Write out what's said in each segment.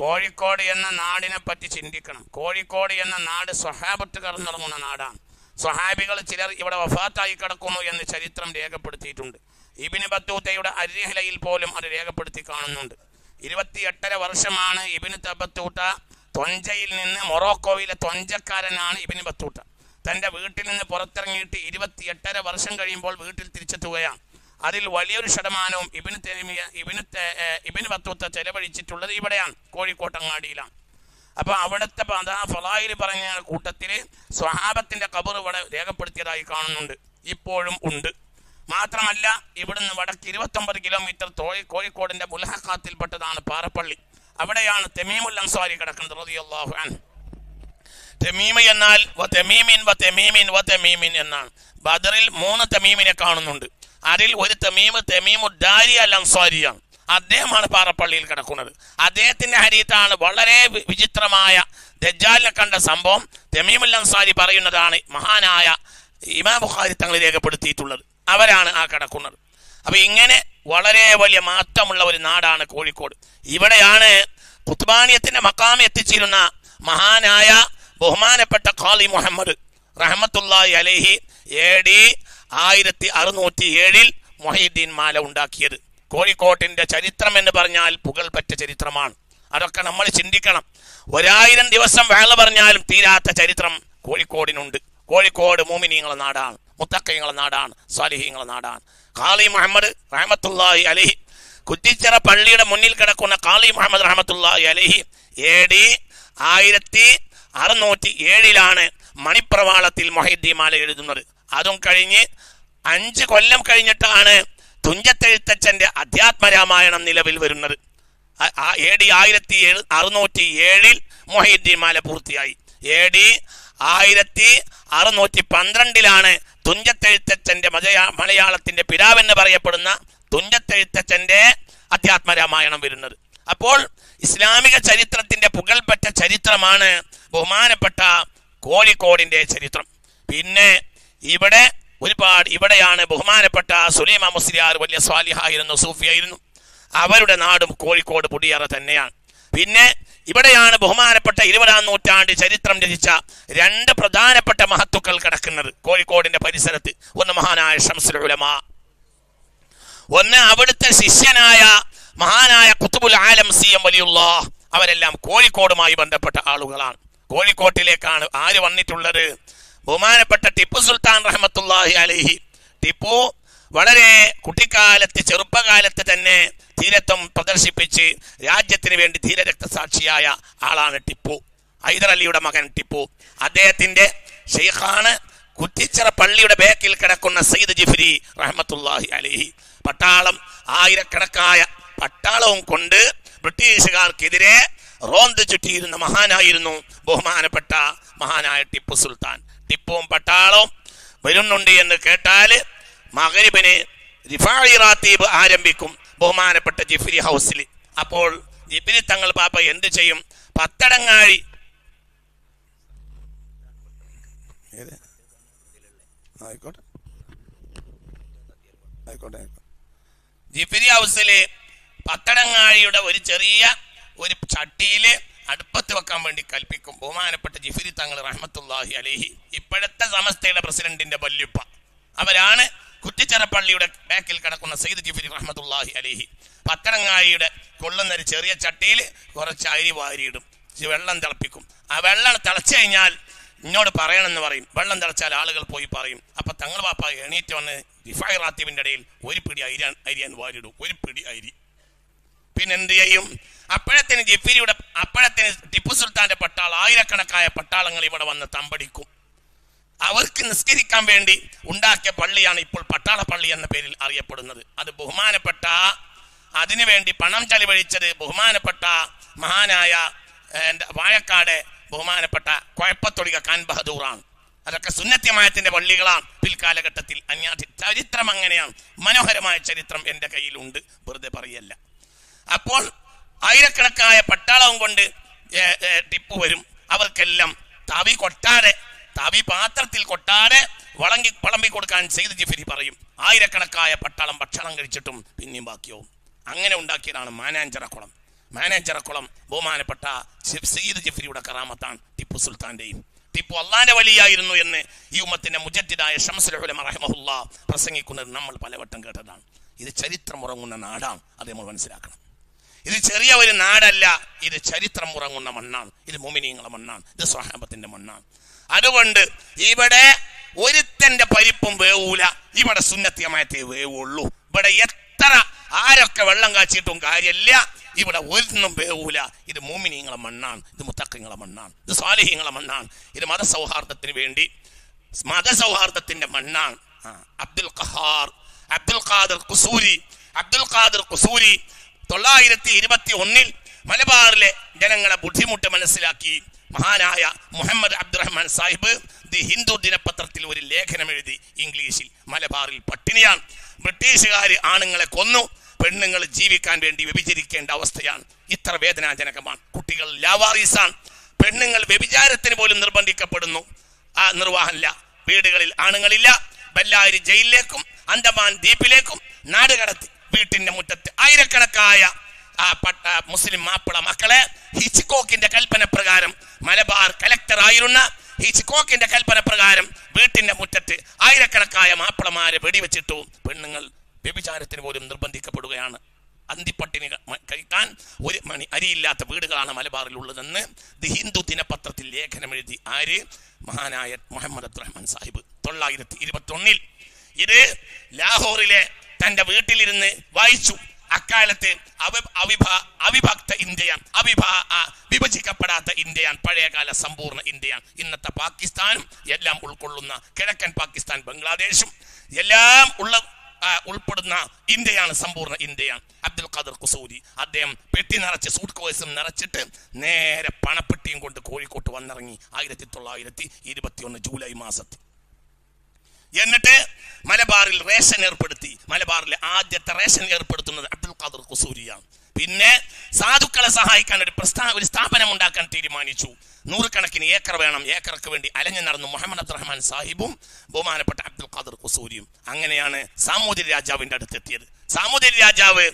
കോഴിക്കോട് എന്ന നാടിനെ പറ്റി ചിന്തിക്കണം. കോഴിക്കോട് എന്ന നാട് സ്വഹാബത്ത് കടന്നിറങ്ങുന്ന നാടാണ്. സ്വഹാബികൾ ചിലർ ഇവിടെ വഫാത്തായി കിടക്കുന്നു എന്ന് ചരിത്രം രേഖപ്പെടുത്തിയിട്ടുണ്ട്. ഇബിന് ബത്തൂത്തയുടെ അരിഹലയിൽ പോലും അത് രേഖപ്പെടുത്തി കാണുന്നുണ്ട്. ഇരുപത്തിയെട്ടര വർഷമാണ് ഇബിന് തബത്തൂട്ട തൊഞ്ചയിൽ നിന്ന് മൊറോക്കോയിലെ തൊഞ്ചക്കാരനാണ് ഇബിന് ബത്തൂട്ട തന്റെ വീട്ടിൽ നിന്ന് പുറത്തിറങ്ങിയിട്ട് ഇരുപത്തിയെട്ടര വർഷം കഴിയുമ്പോൾ വീട്ടിൽ തിരിച്ചെത്തുകയാണ്. അതിൽ വലിയൊരു ശതമാനവും ഇബിന് തെരുമിയ ഇബിന് ഇബിന് പത്തുത്ത ചെലവഴിച്ചിട്ടുള്ളത് ഇവിടെയാണ് കോഴിക്കോട്ടങ്ങാടിയിലാണ് അപ്പോൾ അവിടുത്തെ അതാ ഫലായിൽ പറഞ്ഞ കൂട്ടത്തിൽ സ്വഹാബത്തിന്റെ കബർ ഇവിടെ രേഖപ്പെടുത്തിയതായി കാണുന്നുണ്ട്. ഇപ്പോഴും ഉണ്ട്. മാത്രമല്ല ഇവിടുന്ന് വടക്ക് ഇരുപത്തൊമ്പത് കിലോമീറ്റർ തോഴി കോഴിക്കോടിന്റെ മുലഹക്കാത്തിൽപ്പെട്ടതാണ് പാറപ്പള്ളി. അവിടെയാണ് തെമീമുൽ അൻസാരി കിടക്കുന്നത് റതിയല്ലാഹു അൻ തെമീമ എന്നാൽ വ തെമീമിൻ വ തെമീമിൻ വ തെമീമിൻ എന്നാണ്. ബദറിൽ മൂന്ന് തെമീമിനെ കാണുന്നുണ്ട്. അതിൽ ഒരു തെമീമ് തെമീമു ദാരി അൽ അൻസാരിയാണ് അദ്ദേഹമാണ് പാറപ്പള്ളിയിൽ കിടക്കുന്നത്. അദ്ദേഹത്തിന്റെ ഹരീത്താണ് വളരെ വിചിത്രമായ ദജ്ജാലിനെ കണ്ട സംഭവം തെമീമുൽ അൻസാരി പറയുന്നതാണ് മഹാനായ ഇമാം ബുഖാരി തങ്ങൾ രേഖപ്പെടുത്തിയിട്ടുള്ളത്. അവരാണ് ആ കിടക്കുന്നത്. അപ്പൊ ഇങ്ങനെ വളരെ വലിയ മാറ്റമുള്ള ഒരു നാടാണ് കോഴിക്കോട്. ഇവിടെയാണ് കുത്തുബാനിയത്തിന്റെ മക്കാം എത്തിച്ചിരുന്ന മഹാനായ ബഹുമാനപ്പെട്ട ഖാലി മുഹമ്മദ് റഹമത്തുല്ലാഹി അലഹി എ ഡി ആയിരത്തി അറുന്നൂറ്റി ഏഴിൽ മൊഹീദ്ദീൻ മാല ഉണ്ടാക്കിയത്. കോഴിക്കോട്ടിന്റെ ചരിത്രം എന്ന് പറഞ്ഞാൽ പുകൾപറ്റ ചരിത്രമാണ്. അതൊക്കെ നമ്മൾ ചിന്തിക്കണം. ഒരായിരം ദിവസം വേള പറഞ്ഞാലും തീരാത്ത ചരിത്രം കോഴിക്കോടിനുണ്ട്. കോഴിക്കോട് മോമിനിയങ്ങളെ നാടാണ് മുത്തക്കയങ്ങളെ നാടാണ് സ്വാലിഹീങ്ങളെ നാടാണ്. ഖാലി മുഹമ്മദ് റഹമത്തുല്ലാഹി അലഹി കുറ്റിച്ചിറ പള്ളിയുടെ മുന്നിൽ കിടക്കുന്ന ഖാലി മുഹമ്മദ് റഹമത്തുല്ലാഹി അലഹി എ ഡി ആയിരത്തി അറുന്നൂറ്റി ഏഴിലാണ് മണിപ്രവാളത്തിൽ മൊഹീദ്ദീൻ മാല എഴുതുന്നത്. അതും കഴിഞ്ഞ് അഞ്ച് കൊല്ലം കഴിഞ്ഞിട്ടാണ് തുഞ്ചത്തെഴുത്തച്ഛന്റെ അധ്യാത്മരാമായണം നിലവിൽ വരുന്നത്. എ ഡി ആയിരത്തി ഏഴ് അറുന്നൂറ്റി ഏഴിൽ മൊഹീദ്ദീൻ മാല പൂർത്തിയായി. എ ഡി ആയിരത്തി അറുന്നൂറ്റി പന്ത്രണ്ടിലാണ് തുഞ്ചത്തെഴുത്തച്ഛന്റെ മലയാ മലയാളത്തിന്റെ പിതാവെന്ന് പറയപ്പെടുന്ന തുഞ്ചത്തെഴുത്തച്ഛന്റെ അധ്യാത്മരാമായണം വരുന്നത്. അപ്പോൾ ഇസ്ലാമിക ചരിത്രത്തിന്റെ പുകൾപ്പെട്ട ചരിത്രമാണ് ബഹുമാനപ്പെട്ട കോഴിക്കോടിന്റെ ചരിത്രം. പിന്നെ ഇവിടെ ഒരുപാട് ഇവിടെയാണ് ബഹുമാനപ്പെട്ട സുലൈമ മുസ്ലിയാർ വലിയ സ്വാലിഹായിരുന്നു സൂഫിയായിരുന്നു. അവരുടെ നാടും കോഴിക്കോട് പുടിയറ തന്നെയാണ്. പിന്നെ ഇവിടെയാണ് ബഹുമാനപ്പെട്ട ഇരുപതാം നൂറ്റാണ്ട് ചരിത്രം രചിച്ച രണ്ട് പ്രധാനപ്പെട്ട മഹത്തുക്കൾ കിടക്കുന്നത് കോഴിക്കോടിന്റെ പരിസരത്ത്. ഒന്ന് മഹാനായ ഷംസുൽ ഉലമ. ഒന്ന് അവിടുത്തെ ശിഷ്യനായ മഹാനായ കുത്തുബുൽ ആലം സി എം വലിയുള്ള അവരെല്ലാം കോഴിക്കോടുമായി ബന്ധപ്പെട്ട ആളുകളാണ്. കോഴിക്കോട്ടിലേക്കാണ് ആര് വന്നിട്ടുള്ളത്? ബഹുമാനപ്പെട്ട ടിപ്പു സുൽത്താൻ റഹമത്തുല്ലാഹി അലൈഹി. ടിപ്പു വളരെ കുട്ടിക്കാലത്ത് ചെറുപ്പകാലത്ത് തന്നെ ധീരത്വം പ്രദർശിപ്പിച്ച് രാജ്യത്തിന് വേണ്ടി ധീരരക്തസാക്ഷിയായ ആളാണ് ടിപ്പു. ഹൈദർ അലിയുടെ മകൻ ടിപ്പു. അദ്ദേഹത്തിന്റെ ഷെയ്ഖാണ് കുറ്റിച്ചിറ പള്ളിയുടെ ബേക്കിൽ കിടക്കുന്ന സയ്യിദ് ജിഫ്രി റഹമത്തുല്ലാഹി അലൈഹി. പട്ടാളം ആയിരക്കണക്കായ പട്ടാളവും കൊണ്ട് ബ്രിട്ടീഷുകാർക്കെതിരെ റോന്ത് ചുറ്റിയിരുന്ന മഹാനായിരുന്നു ബഹുമാനപ്പെട്ട മഹാനായ ടിപ്പു സുൽത്താൻ. ടിപ്പുവും പട്ടാളവും വരുന്നുണ്ട് എന്ന് കേട്ടാൽ മകരിബിന് റിഫായി റാത്തീബ് ആരംഭിക്കും ബഹുമാനപ്പെട്ട ജിഫ്രി ഹൗസിൽ. അപ്പോൾ ജിഫ്രി തങ്ങൾ പാപ്പ എന്ത് ചെയ്യും? പത്തടങ്ങാഴി? ആയിക്കോട്ടെ. ജിഫിരി ഹൗസിലെ പത്തടങ്ങാഴിയുടെ ഒരു ചെറിയ ഒരു ചട്ടിയിൽ അടുപ്പത്ത് വെക്കാൻ വേണ്ടി കൽപ്പിക്കും. ബഹുമാനപ്പെട്ട ജിഫിരി തങ്ങൾ റഹ്മത്തുല്ലാഹി അലഹി ഇപ്പോഴത്തെ സമസ്തയുടെ പ്രസിഡന്റിന്റെ വല്യുപ്പ. അവരാണ് കുറ്റിച്ചെറപ്പള്ളിയുടെ ബാക്കിൽ കിടക്കുന്ന സയ്യിദ് ജിഫിരി റഹ്മത്തുല്ലാഹി അലഹി. പത്തനങ്ങായിയുടെ കൊള്ളുന്ന ഒരു ചെറിയ ചട്ടിയിൽ കുറച്ച് അരി വാരിയിടും. വെള്ളം തിളപ്പിക്കും. ആ വെള്ളം തിളച്ചു കഴിഞ്ഞാൽ ഇന്നോട് പറയണമെന്ന് പറയും. വെള്ളം തിളച്ചാൽ ആളുകൾ പോയി പറയും. അപ്പൊ തങ്ങൾ പാപ്പ എണീറ്റ് വന്ന് റിഫായ് റാത്തിവിന്റെ ഇടയിൽ ഒരു പിടി അരി അരിയാൻ വാരിടും ഒരു പിടി അരി. പിന്നെ എന്ത് ചെയ്യും? അപ്പോഴത്തിന് ജിഫിരിയുടെ അപ്പോഴത്തിന് ടിപ്പു സുൽത്താന്റെ പട്ടാള ആയിരക്കണക്കായ പട്ടാളങ്ങൾ ഇവിടെ വന്ന് തമ്പടിക്കും. അവർക്ക് നിസ്കരിക്കാൻ വേണ്ടി ഉണ്ടാക്കിയ പള്ളിയാണ് ഇപ്പോൾ പട്ടാള പള്ളി എന്ന പേരിൽ അറിയപ്പെടുന്നത്. അത് ബഹുമാനപ്പെട്ട അതിനുവേണ്ടി പണം ചെലവഴിച്ചത് ബഹുമാനപ്പെട്ട മഹാനായ വാഴക്കാട് ബഹുമാനപ്പെട്ട കുഴപ്പത്തൊടിക ഖാൻ ബഹദൂറാണ്. അതൊക്കെ സുന്നത്യമായത്തിന്റെ പള്ളികളാണ്. പിൽക്കാലഘട്ടത്തിൽ അന്യാധി ചരിത്രം അങ്ങനെയാണ്. മനോഹരമായ ചരിത്രം എന്റെ കയ്യിലുണ്ട്. വെറുതെ പറയല്ല. അപ്പോൾ ആയിരക്കണക്കായ പട്ടാളവും കൊണ്ട് ടിപ്പു വരും. അവർക്കെല്ലാം തവി കൊട്ടാതെ തവി പാത്രത്തിൽ കൊട്ടാതെ വളങ്ങി വളമ്പി കൊടുക്കാൻ സെയ്ദ് ജിഫിരി പറയും. ആയിരക്കണക്കായ പട്ടാളം ഭക്ഷണം കഴിച്ചിട്ടും പിന്നെയും ബാക്കിയാവും. അങ്ങനെ ഉണ്ടാക്കിയതാണ് മാനാഞ്ചറക്കുളം മാനാഞ്ചറക്കുളം ബഹുമാനപ്പെട്ട സെയ്ദ് ജിഫിരിയുടെ കറാമത്താണ് ടിപ്പു സുൽത്താന്റെയും. ടിപ്പു അള്ളാന്റെ വലിയായിരുന്നു എന്ന് ഈ ഉമ്മത്തിന്റെ മുജറ്റിനായ ഷംസുൽ റഹമഹുല്ല പ്രസംഗിക്കുന്നത് നമ്മൾ പലവട്ടം കേട്ടതാണ്. ഇത് ചരിത്രം ഉറങ്ങുന്ന നാടാണ്. അത് നമ്മൾ മനസ്സിലാക്കണം. ഇത് ചെറിയ ഒരു നാടല്ല. ഇത് ചരിത്രം ഉറങ്ങുന്ന മണ്ണാണ്. ഇത് മോമിനിയങ്ങളുടെ മണ്ണാണ്. ഇത് സ്വഹാബത്തിന്റെ മണ്ണാണ്. അതുകൊണ്ട് ഇവിടെ ഒരുത്തന്റെ പരിപ്പും വേവൂല. ഇവിടെ സുന്നത്യമായത്തെ വേവുള്ളൂ. ഇവിടെ എത്ര ആരൊക്കെ വെള്ളം കാച്ചിട്ടും കാര്യമില്ല ഇവിടെ ഒന്നും വേവൂല. ഇത് മോമിനിയങ്ങളെ മണ്ണാണ്. ഇത് മുത്തക്കങ്ങളെ മണ്ണാണ്. ഇത് സ്വാലിഹ്യങ്ങളെ മണ്ണാണ്. ഇത് മതസൗഹാർദ്ദത്തിന് വേണ്ടി മതസൗഹാർദ്ദത്തിന്റെ മണ്ണാണ്. അബ്ദുൽ ഖഹാർ അബ്ദുൽ ഖാദർ കുസൂരി അബ്ദുൽ ഖാദർ കുസൂരി തൊള്ളായിരത്തി ഇരുപത്തി ഒന്നിൽ മലബാറിലെ ജനങ്ങളെ ബുദ്ധിമുട്ട് മനസ്സിലാക്കി മഹാനായ മുഹമ്മദ് അബ്ദുറഹ്മാൻ സാഹിബ് ദി ഹിന്ദു ദിനപത്രത്തിൽ ഒരു ലേഖനം എഴുതി ഇംഗ്ലീഷിൽ മലബാറിൽ പട്ടിണിയാണ്. ബ്രിട്ടീഷുകാർ ആണുങ്ങളെ കൊന്നു. പെണ്ണുങ്ങൾ ജീവിക്കാൻ വേണ്ടി വ്യഭിചരിക്കേണ്ട അവസ്ഥയാണ്. ഇത്ര വേദനാജനകമാണ്. കുട്ടികൾ ലാവാറീസാണ്. പെണ്ണുങ്ങൾ വ്യഭിചാരത്തിന് പോലും നിർബന്ധിക്കപ്പെടുന്നു. ആ നിർവാഹമില്ല. വീടുകളിൽ ആണുങ്ങളില്ല. ബല്ലാരി ജയിലിലേക്കും അന്തമാൻ ദ്വീപിലേക്കും നാട് കടത്തി വീട്ടിന്റെ മുറ്റത്ത് ആയിരക്കണക്കായ മുസ്ലിം മാപ്പിള മക്കളെ ഹിച്ച്കോക്കിന്റെ കൽപ്പന പ്രകാരം മലബാർ കലക്ടർ ആയിരുന്ന ഹിച്ച്കോക്കിന്റെ കൽപ്പന പ്രകാരം വീട്ടിന്റെ മുറ്റത്ത് ആയിരക്കണക്കായ മാപ്പിളമാരെ വെടിവെച്ചിട്ടു പെണ്ണുങ്ങൾ വ്യഭിചാരത്തിന് പോലും നിർബന്ധിക്കപ്പെടുകയാണ്. അന്തിപ്പട്ടിണി ക- കഴിക്കാൻ ഒരു മണി അരിയില്ലാത്ത വീടുകളാണ് മലബാറിൽ ഉള്ളതെന്ന് ദി ഹിന്ദു ദിനപത്രത്തിൽ ലേഖനം എഴുതി ആര്? മഹാനായ മുഹമ്മദ് അബ്ദുറഹ്മാൻ സാഹിബ്. തൊള്ളായിരത്തി ഇരുപത്തി ഒന്നിൽ ഇത് ലാഹോറിലെ തന്റെ വീട്ടിലിരുന്ന് വായിച്ചു. അക്കാലത്ത് അവിഭ അവിഭക്ത ഇന്ത്യയാണ്. അവിഭ വിഭജിക്കപ്പെടാത്ത ഇന്ത്യയാണ്. പഴയകാല സമ്പൂർണ ഇന്ത്യയാണ്. ഇന്നത്തെ പാകിസ്ഥാനും എല്ലാം ഉൾക്കൊള്ളുന്ന കിഴക്കൻ പാകിസ്ഥാൻ ബംഗ്ലാദേശും എല്ലാം ഉള്ള ഉൾപ്പെടുന്ന ഇന്ത്യയാണ് സമ്പൂർണ ഇന്ത്യയാണ്. അബ്ദുൽ ഖാദർ കുസൂരി അദ്ദേഹം പെട്ടി നിറച്ച് സൂട്ട് കോഴ്സും നിറച്ചിട്ട് നേരെ പണപ്പെട്ടിയും കൊണ്ട് കോഴിക്കോട്ട് വന്നിറങ്ങി ആയിരത്തി തൊള്ളായിരത്തി ഇരുപത്തി ഒന്ന് ജൂലൈ മാസത്തിൽ. എന്നിട്ട് മലബാറിൽ റേഷൻ ഏർപ്പെടുത്തി. മലബാറിലെ ആദ്യത്തെ റേഷൻ ഏർപ്പെടുത്തുന്നത് അബ്ദുൽ ഖാദർ കുസൂരിയാണ് പിന്നെ സാധുക്കളെ സഹായിക്കാൻ ഒരു പ്രസ്ഥാ ഒരു സ്ഥാപനം ഉണ്ടാക്കാൻ തീരുമാനിച്ചു. നൂറുകണക്കിന് ഏക്കർ വേണം. ഏക്കർക്ക് വേണ്ടി അലഞ്ഞു നടന്നു മുഹമ്മദ് അബ്ദുറഹ്മാൻ സാഹിബും ബഹുമാനപ്പെട്ട അബ്ദുൽ ഖാദർ കുസൂരിയും അങ്ങനെയാണ് സാമൂതിരി രാജാവിന്റെ അടുത്തെത്തിയത്. സാമൂതിരി രാജാവ്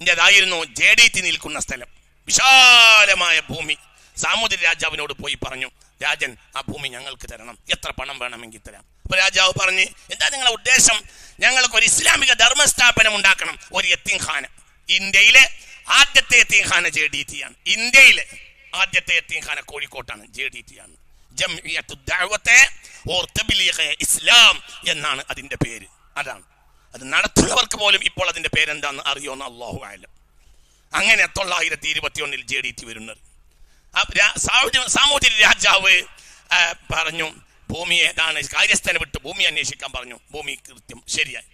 ഇതായിരുന്നു ജെ ഡി ടി നിൽക്കുന്ന സ്ഥലം. വിശാലമായ ഭൂമി. സാമൂതിരി രാജാവിനോട് പോയി പറഞ്ഞു രാജൻ ആ ഭൂമി ഞങ്ങൾക്ക് തരണം. എത്ര പണം വേണമെങ്കിൽ തരാം. രാജാവ് പറഞ്ഞ് എന്താ നിങ്ങളുടെ ഉദ്ദേശം? ഞങ്ങൾക്ക് ഒരു ഇസ്ലാമിക ധർമ്മസ്ഥാപനം ഉണ്ടാക്കണം. ഒരു യത്തീംഖാന ഇന്ത്യയിലെ ആദ്യത്തെ യത്തീംഖാന ജെ ഡി ടി ആണ്. ഇന്ത്യയിലെ ആദ്യത്തെ യത്തീംഖാന കോഴിക്കോട്ടാണ് ജെ ഡി ടി ആണ്. ഇസ്ലാം എന്നാണ് അതിന്റെ പേര്. അതാണ്. അത് നടത്തുന്നവർക്ക് പോലും ഇപ്പോൾ അതിന്റെ പേരെന്താന്ന് അറിയോന്ന് അള്ളാഹു ആയാലും അങ്ങനെ തൊള്ളായിരത്തി ഇരുപത്തി ഒന്നിൽ ജെ ഡി ടി വരുന്നത്. സാമൂതിരി രാജാവ് പറഞ്ഞു ഭൂമി ഏതാണ്? കാര്യസ്ഥനെ വിട്ട് ഭൂമി അന്വേഷിക്കാൻ പറഞ്ഞു. ഭൂമി കൃത്യം. ശരിയായി.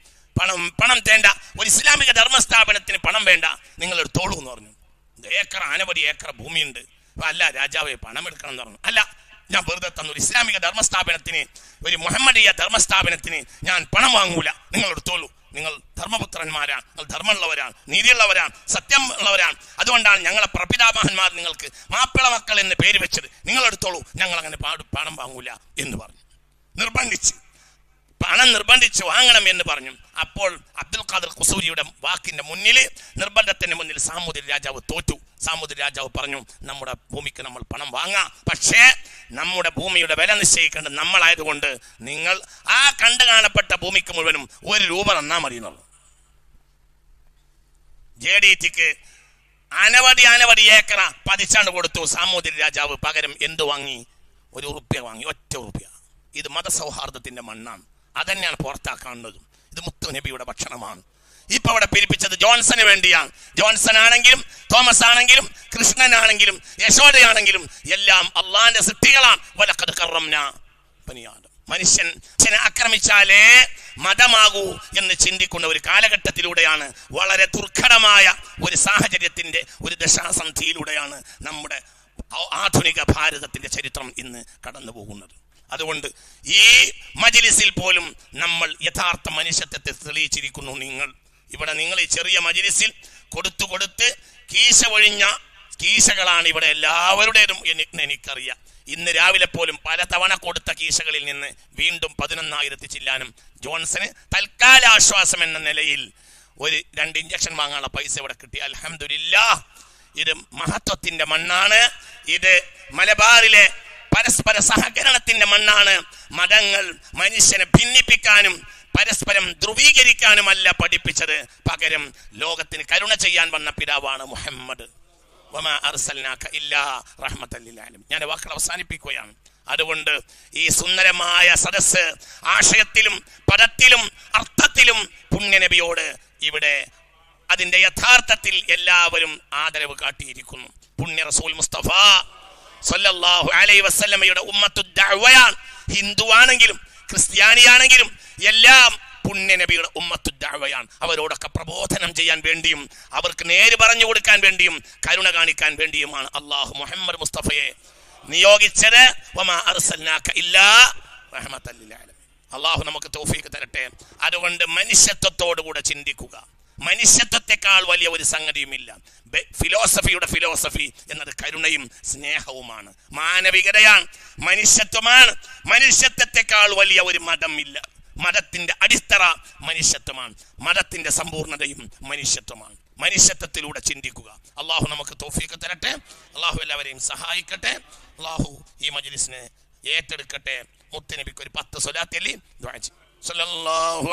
പണം പണം തേണ്ട. ഒരു ഇസ്ലാമിക ധർമ്മസ്ഥാപനത്തിന് പണം വേണ്ട. നിങ്ങളൊരു തോളു എന്ന് പറഞ്ഞു. ഏക്കർ അനവധി ഏക്കർ ഭൂമിയുണ്ട്. അല്ല രാജാവെ പണം എടുക്കണം എന്ന് പറഞ്ഞു. അല്ല ഞാൻ വെറുതെ തന്നു. ഒരു ഇസ്ലാമിക ധർമ്മസ്ഥാപനത്തിന് ഒരു മുഹമ്മദീയ ധർമ്മസ്ഥാപനത്തിന് ഞാൻ പണം വാങ്ങൂല. നിങ്ങളൊരു എടുത്തോളൂ നിങ്ങൾ ധർമ്മപുത്രന്മാരാണ് നിങ്ങൾ ധർമ്മമുള്ളവരാണ് നീതിയുള്ളവരാണ് സത്യം ഉള്ളവരാണ് അതുകൊണ്ടാണ് ഞങ്ങളെ പ്രപിതാമഹന്മാർ നിങ്ങൾക്ക് മാപ്പിള മക്കൾ എന്ന് പേര് വെച്ചത്. നിങ്ങൾ എടുത്തോളൂ ഞങ്ങൾ അങ്ങനെ പാട് പണം വാങ്ങൂല എന്ന് പറഞ്ഞു. നിർബന്ധിച്ച്. പണം നിർബന്ധിച്ച് വാങ്ങണം എന്ന് പറഞ്ഞു. അപ്പോൾ അബ്ദുൽ ഖാദർ കുസൂരിയുടെ വാക്കിന്റെ മുന്നിൽ നിർബന്ധത്തിന്റെ മുന്നിൽ സാമൂതിരി രാജാവ് തോറ്റു. സാമൂതിരി രാജാവ് പറഞ്ഞു നമ്മുടെ ഭൂമിക്ക് നമ്മൾ പണം വാങ്ങാം. പക്ഷേ നമ്മുടെ ഭൂമിയുടെ വില നിശ്ചയിക്കേണ്ടത് നമ്മളായതുകൊണ്ട് നിങ്ങൾ ആ കണ്ടു കാണപ്പെട്ട ഭൂമിക്ക് മുഴുവനും ഒരു രൂപ നന്നാ മതി ജെ ഡി ടിക്ക് അനവധി അനവധി ഏക്കറ പതിച്ചാണ്ട് കൊടുത്തു. സാമൂതിരി രാജാവ് പകരം എന്തു വാങ്ങി? ഒരു ഉറുപ്പ്യ വാങ്ങി ഒറ്റ ഉറുപ്പ്യ. ഇത് മതസൗഹാർദ്ദത്തിന്റെ മണ്ണാണ്. അതന്നെയാണ് പുറത്താക്കാനുള്ളതും. ഇത് മുത്തു നബിയുടെ ഭക്ഷണമാണ്. ഇപ്പൊ അവിടെ പിരിപ്പിച്ചത് ജോൺസന് വേണ്ടിയാണ്. ജോൺസൺ ആണെങ്കിലും തോമസ് ആണെങ്കിലും കൃഷ്ണൻ ആണെങ്കിലും യശോദയാണെങ്കിലും എല്ലാം അള്ളാന്റെ സൃഷ്ടികളാണ്. മനുഷ്യൻ ആക്രമിച്ചാലേ മതമാകൂ എന്ന് ചിന്തിക്കുന്ന ഒരു കാലഘട്ടത്തിലൂടെയാണ് വളരെ ദുർഘടമായ ഒരു സാഹചര്യത്തിന്റെ ഒരു ദശാസന്ധിയിലൂടെയാണ് നമ്മുടെ ആധുനിക ഭാരതത്തിന്റെ ചരിത്രം ഇന്ന് കടന്നു പോകുന്നത് അതുകൊണ്ട് ഈ മജിലിസിൽ പോലും നമ്മൾ യഥാർത്ഥ മനുഷ്യത്വത്തെ തെളിയിച്ചിരിക്കുന്നു നിങ്ങൾ. ഇവിടെ നിങ്ങൾ ഈ ചെറിയ മജിലിസിൽ കൊടുത്തു കൊടുത്ത് കീശ ഒഴിഞ്ഞ കീശകളാണ് ഇവിടെ എല്ലാവരുടേതും എനി- എനിക്കറിയാം. ഇന്ന് രാവിലെ പോലും പലതവണ കൊടുത്ത കീശകളിൽ നിന്ന് വീണ്ടും പതിനൊന്നായിരത്തി ചില്ലാനും. ജോൺസന് തൽക്കാല ആശ്വാസം എന്ന നിലയിൽ ഒരു രണ്ട് ഇഞ്ചക്ഷൻ വാങ്ങാനുള്ള പൈസ ഇവിടെ കിട്ടി. അലഹമില്ല ഇത് മഹത്വത്തിന്റെ മണ്ണാണ്. ഇത് മലബാറിലെ പരസ്പര സഹകരണത്തിന്റെ മണ്ണാണ്. മതങ്ങൾ മനുഷ്യനെ ഭിന്നിപ്പിക്കാനും പരസ്പരം ധ്രുവീകരിക്കാനുമല്ല പഠിപ്പിച്ചത്. പകരം ലോകത്തിന് കരുണ ചെയ്യാൻ വന്ന പിതാവാണ് മുഹമ്മദ്. ഞാൻ വാക്കുകൾ അവസാനിപ്പിക്കുകയാണ്. അതുകൊണ്ട് ഈ സുന്ദരമായ സദസ് ആശയത്തിലും പദത്തിലും അർത്ഥത്തിലും പുണ്യനബിയോട് ഇവിടെ അതിന്റെ യഥാർത്ഥത്തിൽ എല്ലാവരും ആദരവ് കാട്ടിയിരിക്കുന്നു. പുണ്യ റസൂൽ മുസ്തഫ സല്ലല്ലാഹു അലൈഹി വസല്ലമയുടെ ഉമ്മത്തു ദഅവയാണ്. ഹിന്ദു ആണെങ്കിലും ക്രിസ്ത്യാനിയാണെങ്കിലും എല്ലാം പുണ്യനബിയുടെ ഉമ്മത്തുദ്ദാവയാണ്. അവരോടൊക്കെ പ്രബോധനം ചെയ്യാൻ വേണ്ടിയും അവർക്ക് നേര് പറഞ്ഞു കൊടുക്കാൻ വേണ്ടിയും കരുണ കാണിക്കാൻ വേണ്ടിയുമാണ് അള്ളാഹു മുഹമ്മദ് മുസ്തഫയെ നിയോഗിച്ചത്. അള്ളാഹു നമുക്ക് തോഫീക്ക് തരട്ടെ. അതുകൊണ്ട് മനുഷ്യത്വത്തോടുകൂടെ ചിന്തിക്കുക. മനുഷ്യത്വത്തെക്കാൾ വലിയ ഒരു സംഗതിയുമില്ല. ഫിലോസഫിയുടെ ഫിലോസഫി എന്നത് കരുണയും സ്നേഹവുമാണ്. മാനവികതയാണ് മനുഷ്യത്വമാണ്. മനുഷ്യത്വത്തെക്കാൾ വലിയ ഒരു മതം ഇല്ല മതത്തിന്റെ അടിത്തറ മനുഷ്യത്വമാണ്. മതത്തിന്റെ സമ്പൂർണതയും മനുഷ്യത്വമാണ്. മനുഷ്യത്വത്തിലൂടെ ചിന്തിക്കുക. അള്ളാഹു നമുക്ക് തോഫീക്ക് തരട്ടെ. അള്ളാഹു എല്ലാവരെയും സഹായിക്കട്ടെ. അള്ളാഹു ഈ മജ്ലിസിനെ ഏറ്റെടുക്കട്ടെ. മുത്തനബിക്ക് ഒരു പത്ത് സ്വലാത്തല്ലി സല്ലല്ലാഹു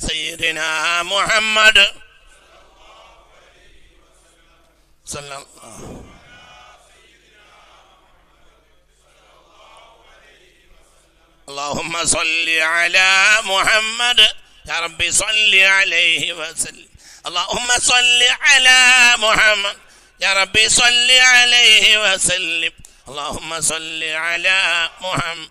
سيدنا محمد صلى الله عليه وسلم. اللهم صل على محمد. يا ربي صل عليه وسلم. اللهم صل على محمد. يا ربي صل عليه وسلم. اللهم صل على محمد.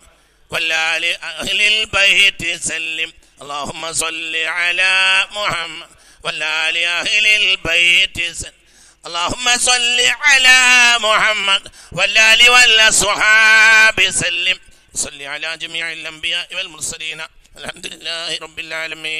وعلى أهل البيت سلم. اللهم صل على محمد وعلى أهل البيت. سلم اللهم صل على محمد وعلى آل والصحاب سلم. صل على جميع الأنبياء والمرسلين. الحمد لله رب العالمين.